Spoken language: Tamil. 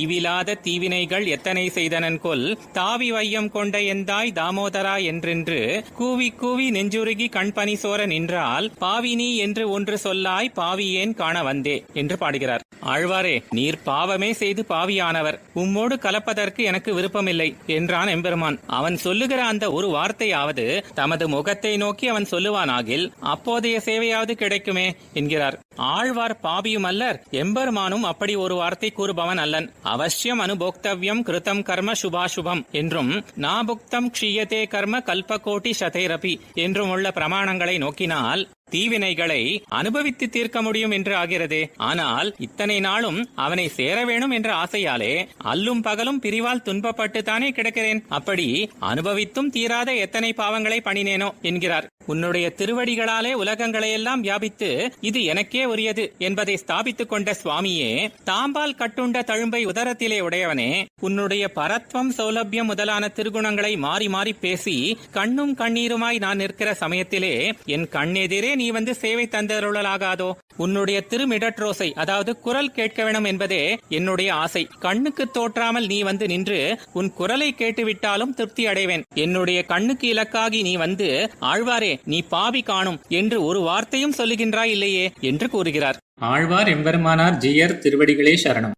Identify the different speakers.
Speaker 1: ஈவிலாத தீவினைகள் எத்தனை செய்தனன் கொல் தாவி வையம் கொண்ட எந்தாய் தாமோதரா என்றென்று கூவி கூவி நெஞ்சுருகி கண்பனி சோர நின்றால் பாவினி என்று ஒன்று சொல்லாய் பாவியேன் காண வந்தே என்று பாடுகிறார். ஆழ்வாரே நீர் பாவமே செய்து பாவியானவர். உம்மோடு கலப்பதற்கு எனக்கு விருப்பமில்லை என்றான் எம்பெருமான். அவன் சொல்லுகிற அந்த ஒரு வார்த்தையாவது தமது முகத்தை நோக்கி அவன் சொல்லுவானாகில் அப்போதைய சேவையாவது கிடைக்குமே என்கிறார். ஆழ்வார் பாபியும் அல்லர் எம்பெருமானும் அப்படி ஒரு வார்த்தை கூறுபவன் அல்லன். அவசியம் அனுபோக்தவ்யம் கிருதம் கர்ம சுபாசுபம் என்றும் நாபுக்தம் க்ஷியதே கர்ம கல்பகோட்டி சதைரபி என்றும் உள்ள பிரமாணங்களை நோக்கினால் தீவினைகளை அனுபவித்து தீர்க்க முடியும் என்று ஆகிறது. ஆனால் இத்தனை நாளும் அவனை சேர வேணும் என்ற ஆசையாலே அல்லும் பகலும் பிரிவால் துன்பப்பட்டு தானே கிடக்கிறேன். அப்படி அனுபவித்தும் தீராத எத்தனை பாவங்களை பணினேனோ என்கிறார். உன்னுடைய திருவடிகளாலே உலகங்களையெல்லாம் வியாபித்து இது எனக்கே உரியது என்பதை ஸ்தாபித்துக் கொண்ட சுவாமியே தாம்பால் கட்டுண்ட தழும்பை உதரத்திலே உடையவனே உன்னுடைய பரத்வம் சௌலபியம் முதலான திருகுணங்களை மாறி மாறி பேசி கண்ணும் கண்ணீருமாய் நான் நிற்கிற சமயத்திலே என் கண்ணெதிரே நீ வந்து சேவை தந்தருளலாகாதோ? உன்னுடைய திருமிடற்றோசை அதாவது குரல் கேட்க வேணும் என்பதே என்னுடைய ஆசை. கண்ணுக்கு தோற்றாமல் நீ வந்து நின்று உன் குரலை கேட்டுவிட்டாலும் திருப்தி அடைவேன். என்னுடைய கண்ணுக்கு இலக்காகி நீ வந்து ஆழ்வாரே நீ பாவி காணும் என்று ஒரு வார்த்தையும் சொல்லுகின்றாய் இல்லையே என்று கூறுகிறார். ஆழ்வார் எம்பெருமானார் ஜியர் திருவடிகளே சரணம்.